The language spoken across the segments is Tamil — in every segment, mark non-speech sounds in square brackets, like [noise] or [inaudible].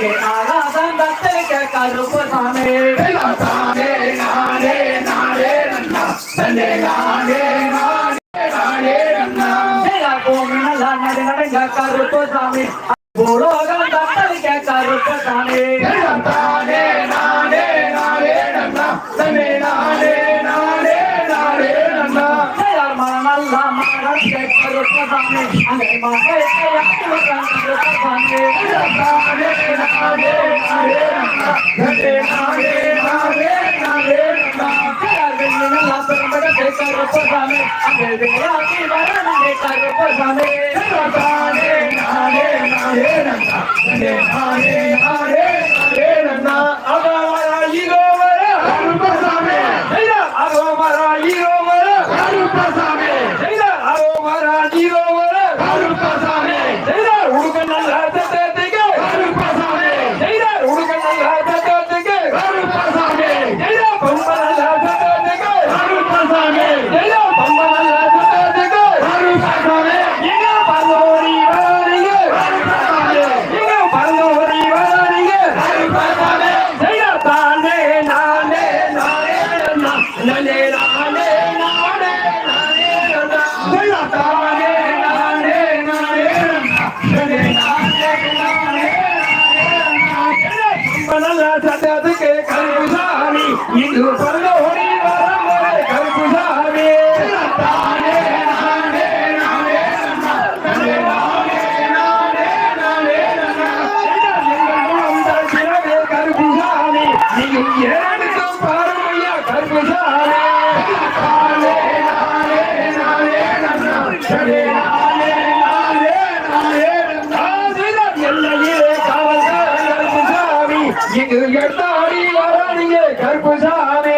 அங்கே ஆகாசம் தத்தளிக்க கருப்பு சாமி தானே நானே நானே நன்னா தன்னே நானே நானே நானே நன்னா பூமி நல்லா நடு நடங்க கருப்பு சாமி பூலோகம் தத்தளிக்க கருப்பு சாமி எல்லாம் தானே நானே நானே நன்னா தன்னே நானே நானே நானே நன்னா நல்லா மனத்தை கருப்பு சாமி அங்கே மகத்தை கருப்பு சாமி சட்டத்துக்கு கருப்புசாமி இது இங்கு எட்டாடி வரானியே கருப்புசாமி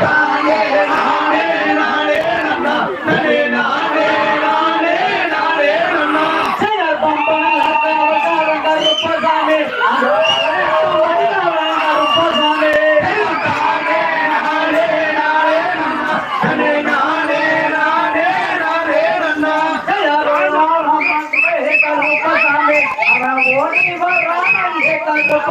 தானே நானே நானே நன்னா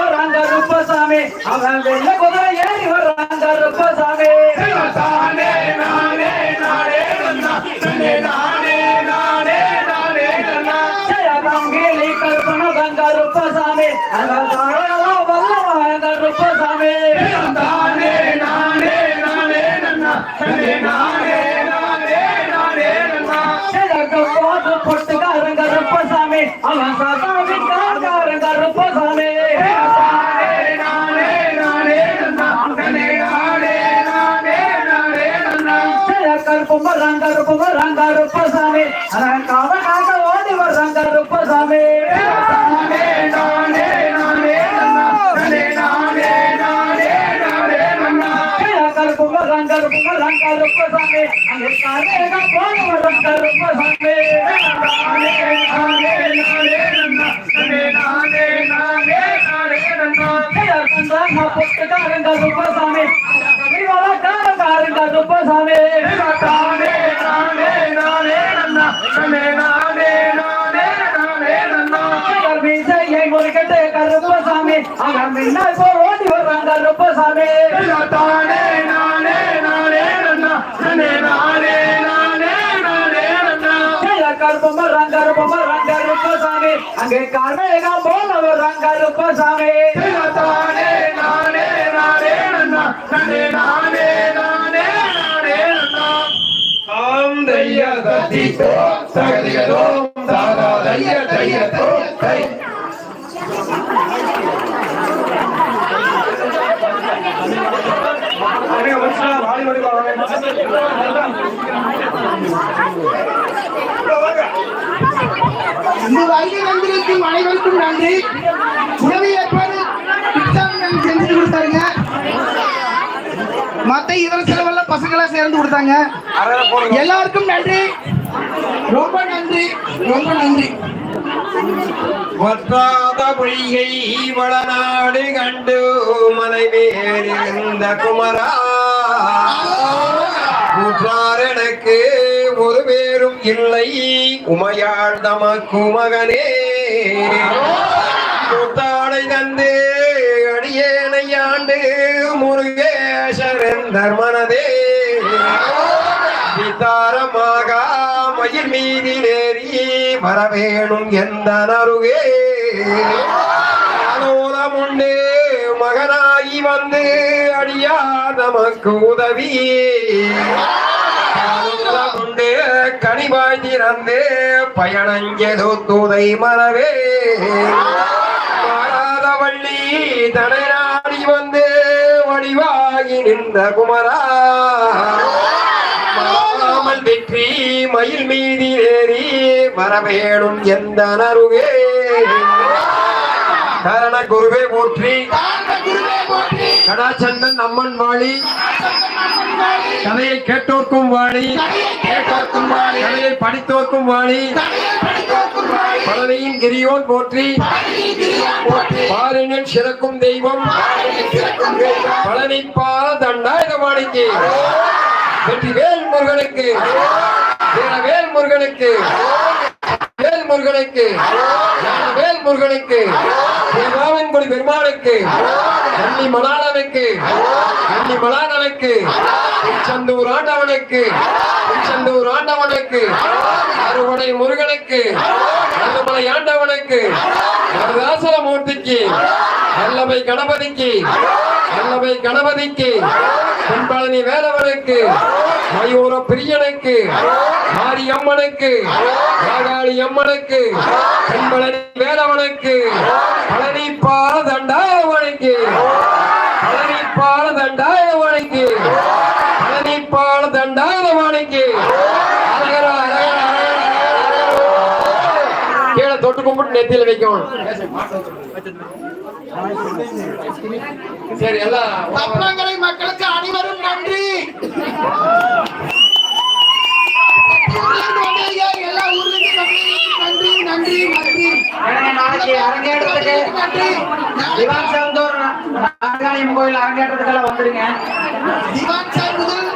வராங்க ருப்பசாமி அவன் வெள்ள குதிரை ஏறி வராங்க ருப்பசாமி ருப்பசாமி அவன் சாமி காரங்க ருப்பசாமி வர்றாங்க ருப்பு வர்றாங்க ருப்பசாமி அங்கே காரேக போன வர்றாங்க ருப்பசாமி நானே நானே நானே நன்னா நானே நானே நானே நானே நன்னா கண்டாங்க பொட்டுக்காரங்க ருப்பசாமி கவிவள தானே நானே நானே நானே நானே நானே நானே அவன் முன்னால் தானே அங்கே கார்மேகம் போல வர்றாங்க ருப்பசாமி தானே நானே நானே நன்னா நானே நானே நானே நானே நன்னா ஆம் தைய தத்தித்தோ சகதிகதோ சாதா தைய தையத்தோ தை [laughs] [laughs] இந்த வருகை வந்திருக்கும் அனைவருக்கும் நன்றி. உணவு ஏற்பாடு செஞ்சு கொடுத்தாருங்க மத்த இதர செலவெல்லாம் பசங்களா சேர்ந்து கொடுத்தாங்க. எல்லாருக்கும் நன்றி. ரொம்ப நன்றி. ரொம்ப நன்றி. வற்றாத பொய்கை வளநாடு கண்டு மலை மேலிருந்த குமரா. கூற்றார் எனக்கு ஒரு பேரும் இல்லை. உமையாள் தமக்கு மகனே. கூத்தாடை தந்து அடியேனை ஆண்டு முருகேசரன் தர்மனதே. விதாரமாக மயில் மீதிலேறி வரவேணும் எந்த நருகே ஆலோலம் மகனாகி வந்து அடியா நமக்கு உதவி. உண்டு கனிவாய் திறந்து பயணஞ்செது துதை மறவே மாறாத வள்ளி தனை நாடி வந்து வடிவாகி நின்ற குமரா. மாறாமல் வெற்றி மயில் மீதி ஏறி வரவேணும் எந்த நருகே. கரண குருவே போற்றி. கடாச்சந்தன் அம்மன் வாழி. கதையை கேட்டோர்க்கும் வாழி. கேட்டோர்க்கும் வாழி கதையை படித்தோர்க்கும் வாழி. பழனியின் கிரியோன் போற்றி. பாலினில் சிறக்கும் தெய்வம். பழனி பால தண்டாயுதபாணிக்கு. வெற்றி வேல் முருகனுக்கு. வேல் முருகனுக்கு. வேல் முருகனுக்கு. வேல் முருகனுக்கு. திருமாவன்குடி பெருமாளுக்கு கன்னி மலாளனுக்கு கன்னி மலாளனுக்கு திருச்செந்தூர் ஆண்டவனுக்கு. திருச்செந்தூர் ஆண்டவனுக்கு. அறுவடை முருகனுக்கு. நல்லமலை ஆண்டவனுக்கு. வரதாசல மூர்த்திக்கு. நல்லமை கணபதிக்கு. நல்லமை கணபதிக்கு. பெண்பழனி வேலவனுக்கு. மயூர பிரியனுக்கு. மாரியம்மனுக்கு. மாகாளி அம்மனுக்கு. பெண்பழனி வேலவனுக்கு. பழனி தண்டா கீழே தொட்டு கும்பிட்டு நெத்தியில வைக்கணும். சரி எல்லாம் தப்பங்களை மக்களுக்கு அனைவரும் நன்றி. எல்லா வந்தீங்க. நன்றி நன்றி. நன்றி நாளைக்கு அரங்கேற்றத்துக்கு நன்றி திவான் செவந்தூர் நாகாளியம் கோயில் அரங்கேற்றத்துக்கெல்லாம் வந்துடுங்க திவான் சார் முதல்